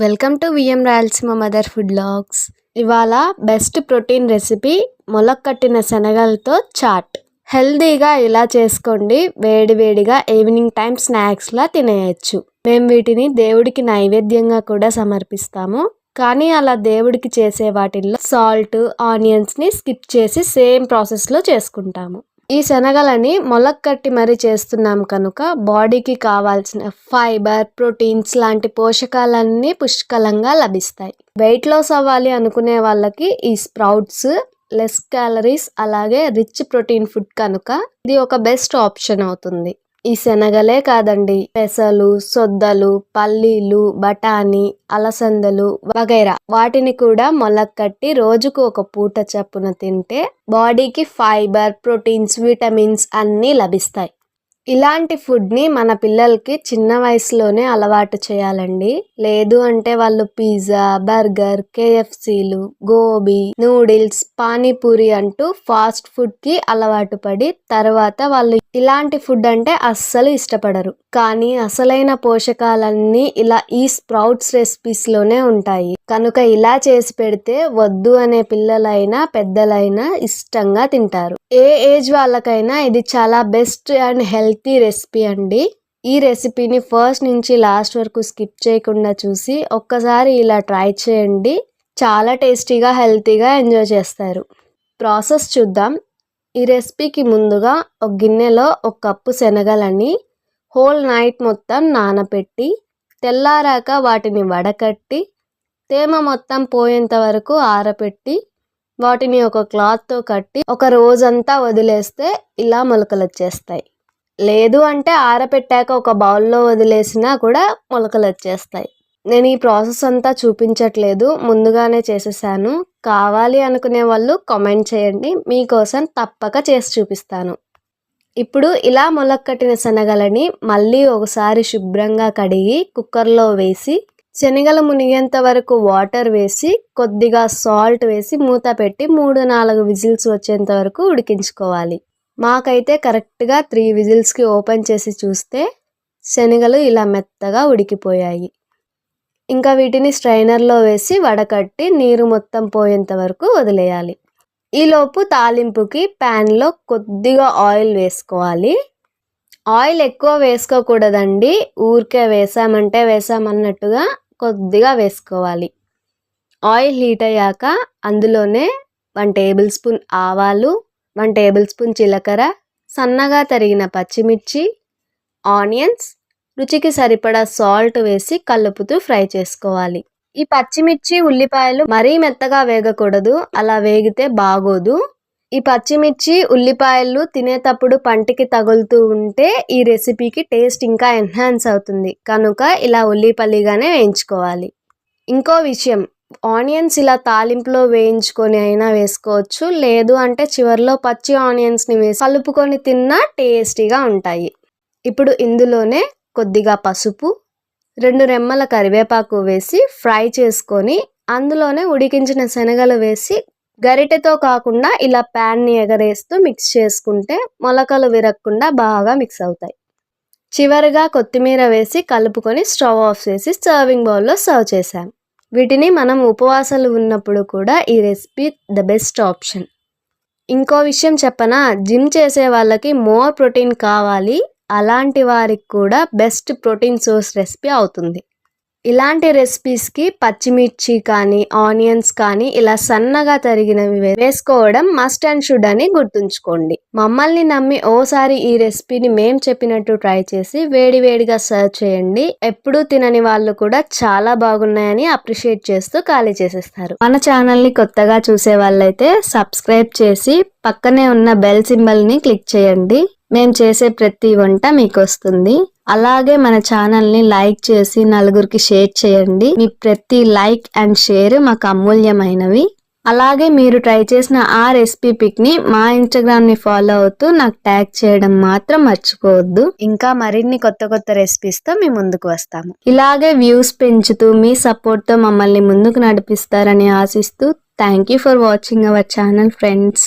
Welcome to VM Rayalaseema mother food logs. ఇవాళ best protein recipe మొలక్కట్టిన శనగలతో చాట్. హెల్దీగా ఇలా చేసుకోండి వేడివేడిగా ఈవినింగ్ టైం స్నాక్స్లా తినేయచ్చు. మేము వీటిని దేవుడికి నైవేద్యంగా కూడా సమర్పిస్తాము. కానీ అలా దేవుడికి చేసే వాటిల్లో సాల్ట్ ఆనియన్స్ని స్కిప్ చేసి సేమ్ ప్రాసెస్లో చేసుకుంటాము. ఈ శనగలని మొలక్కట్టి మరీ చేస్తున్నాం కనుక బాడీకి కావాల్సిన ఫైబర్ ప్రోటీన్స్ లాంటి పోషకాలన్నీ పుష్కలంగా లభిస్తాయి. వెయిట్ లాస్ అవ్వాలి అనుకునే వాళ్ళకి ఈ స్ప్రౌట్స్ లెస్ క్యాలరీస్ అలాగే రిచ్ ప్రోటీన్ ఫుడ్ కనుక ఇది ఒక బెస్ట్ ఆప్షన్ అవుతుంది. ఈ శనగలే కాదండి. పెసలు సొద్దలు పల్లీలు బఠానీ అలసందలు వగైరా. వాటిని కూడా మొలక్కట్టి రోజుకు ఒక పూట చప్పున తింటే బాడీకి ఫైబర్ ప్రోటీన్స్ విటమిన్స్ అన్నీ లభిస్తాయి. ఇలాంటి ఫుడ్ని మన పిల్లలకి చిన్న వయసులోనే అలవాటు చేయాలండి. లేదు అంటే వాళ్ళు పిజ్జా బర్గర్ కేఎఫ్సీలు గోబీ నూడిల్స్ పానీపూరి అంటూ ఫాస్ట్ ఫుడ్కి అలవాటు పడి తర్వాత వాళ్ళు ఇలాంటి ఫుడ్ అంటే అస్సలు ఇష్టపడరు. కానీ అసలైన పోషకాలన్నీ ఇలా ఈ స్ప్రౌట్స్ రెసిపీస్లోనే ఉంటాయి. కనుక ఇలా చేసి పెడితే వద్దు అనే పిల్లలైనా పెద్దలైనా ఇష్టంగా తింటారు. ఏ ఏజ్ వాళ్ళకైనా ఇది చాలా బెస్ట్ అండ్ హెల్తీ రెసిపీ అండి. ఈ రెసిపీని ఫస్ట్ నుంచి లాస్ట్ వరకు స్కిప్ చేయకుండా చూసి ఒక్కసారి ఇలా ట్రై చేయండి. చాలా టేస్టీగా హెల్తీగా ఎంజాయ్ చేస్తారు. ప్రాసెస్ చూద్దాం. ఈ రెసిపీకి ముందుగా ఒక గిన్నెలో ఒక కప్పు శనగలని హోల్ నైట్ మొత్తం నానబెట్టి తెల్లారాక వాటిని వడకట్టి తేమ మొత్తం పోయేంత వరకు ఆరపెట్టి వాటిని ఒక క్లాత్తో కట్టి ఒక రోజంతా వదిలేస్తే ఇలా మొలకలు వచ్చేస్తాయి లేదు అంటే ఆరపెట్టాక ఒక బౌల్లో వదిలేసినా కూడా మొలకలు వచ్చేస్తాయి నేను ఈ ప్రాసెస్ అంతా చూపించట్లేదు ముందుగానే చేసేసాను. కావాలి అనుకునే వాళ్ళు కామెంట్ చేయండి మీకోసం తప్పక చేసి చూపిస్తాను. ఇప్పుడు ఇలా మొలక్కట్టిన శనగలని మళ్ళీ ఒకసారి శుభ్రంగా కడిగి కుక్కర్లో వేసి శనగలు మునిగేంత వరకు వాటర్ వేసి కొద్దిగా సాల్ట్ వేసి మూత పెట్టి మూడు నాలుగు విజిల్స్ వచ్చేంత వరకు ఉడికించుకోవాలి. మాకైతే కరెక్ట్గా త్రీ విజిల్స్కి ఓపెన్ చేసి చూస్తే శనగలు ఇలా మెత్తగా ఉడికిపోయాయి. ఇంకా వీటిని స్ట్రైనర్లో వేసి వడకట్టి నీరు మొత్తం పోయేంత వరకు వదిలేయాలి. ఈలోపు తాలింపుకి ప్యాన్లో కొద్దిగా ఆయిల్ వేసుకోవాలి. ఆయిల్ ఎక్కువ వేసుకోకూడదండి. ఊరికే వేసామంటే వేసామన్నట్టుగా కొద్దిగా వేసుకోవాలి. ఆయిల్ హీట్ అయ్యాక అందులోనే వన్ టేబుల్ స్పూన్ ఆవాలు వన్ టేబుల్ స్పూన్ జీలకర్ర సన్నగా తరిగిన పచ్చిమిర్చి ఆనియన్స్ రుచికి సరిపడా సాల్ట్ వేసి కలుపుతూ ఫ్రై చేసుకోవాలి. ఈ పచ్చిమిర్చి ఉల్లిపాయలు మరీ మెత్తగా వేగకూడదు అలా వేగితే బాగోదు. ఈ పచ్చిమిర్చి ఉల్లిపాయలు తినేటప్పుడు పంటికి తగులుతూ ఉంటే ఈ రెసిపీకి టేస్ట్ ఇంకా ఎన్హాన్స్ అవుతుంది. కనుక ఇలా ఉల్లిపల్లిగానే వేయించుకోవాలి. ఇంకో విషయం ఆనియన్స్ ఇలా తాలింపులో వేయించుకొని అయినా వేసుకోవచ్చు లేదు అంటే చివరిలో పచ్చి ఆనియన్స్ని వేసి కలుపుకొని తిన్నా టేస్టీగా ఉంటాయి. ఇప్పుడు ఇందులోనే కొద్దిగా పసుపు రెండు రెమ్మల కరివేపాకు వేసి ఫ్రై చేసుకొని అందులోనే ఉడికించిన శనగలు వేసి గరిటెతో కాకుండా ఇలా ప్యాన్ని ఎగరేస్తూ మిక్స్ చేసుకుంటే మొలకలు విరగకుండా బాగా మిక్స్ అవుతాయి. చివరిగా కొత్తిమీర వేసి కలుపుకొని స్టవ్ ఆఫ్ చేసి సర్వింగ్ బౌల్లో సర్వ్ చేశాం. వీటిని మనం ఉపవాసాలు ఉన్నప్పుడు కూడా ఈ రెసిపీ ద బెస్ట్ ఆప్షన్ ఇంకో విషయం చెప్పనా జిమ్ చేసే వాళ్ళకి మోర్ ప్రోటీన్ కావాలి అలాంటి వారికి కూడా బెస్ట్ ప్రోటీన్ సోర్స్ రెసిపీ అవుతుంది. ఇలాంటి రెసిపీస్కి పచ్చిమిర్చి కానీ ఆనియన్స్ కానీ ఇలా సన్నగా తరిగినవి వేసుకోవడం మస్ట్ అండ్ షుడ్ అని గుర్తుంచుకోండి. మమ్మల్ని నమ్మి ఓసారి ఈ రెసిపీని మేం చెప్పినట్టు ట్రై చేసి వేడివేడిగా సర్వ్ చేయండి. ఎప్పుడూ తినని వాళ్ళు కూడా చాలా బాగున్నాయని అప్రిషియేట్ చేస్తూ ఖాళీ చేసేస్తారు. మన ఛానల్ని కొత్తగా చూసే వాళ్ళైతే సబ్స్క్రైబ్ చేసి పక్కనే ఉన్న బెల్ సింబల్ని క్లిక్ చేయండి. మేము చేసే ప్రతి వంట మీకు వస్తుంది అలాగే మన ఛానల్ని లైక్ చేసి నలుగురికి షేర్ చేయండి. మీ ప్రతి లైక్ అండ్ షేర్ మాకు అమూల్యమైనవి. అలాగే మీరు ట్రై చేసిన ఆ రెసిపీ పిక్ని మా ఇన్స్టాగ్రామ్ని ఫాలో అవుతూ నాకు ట్యాగ్ చేయడం మాత్రం మర్చిపోవద్దు. ఇంకా మరిన్ని కొత్త కొత్త రెసిపీస్తో మీ ముందుకు వస్తాము. ఇలాగే వ్యూస్ పెంచుతూ మీ సపోర్ట్తో మమ్మల్ని ముందుకు నడిపిస్తారని ఆశిస్తూ thank you for watching our channel friends.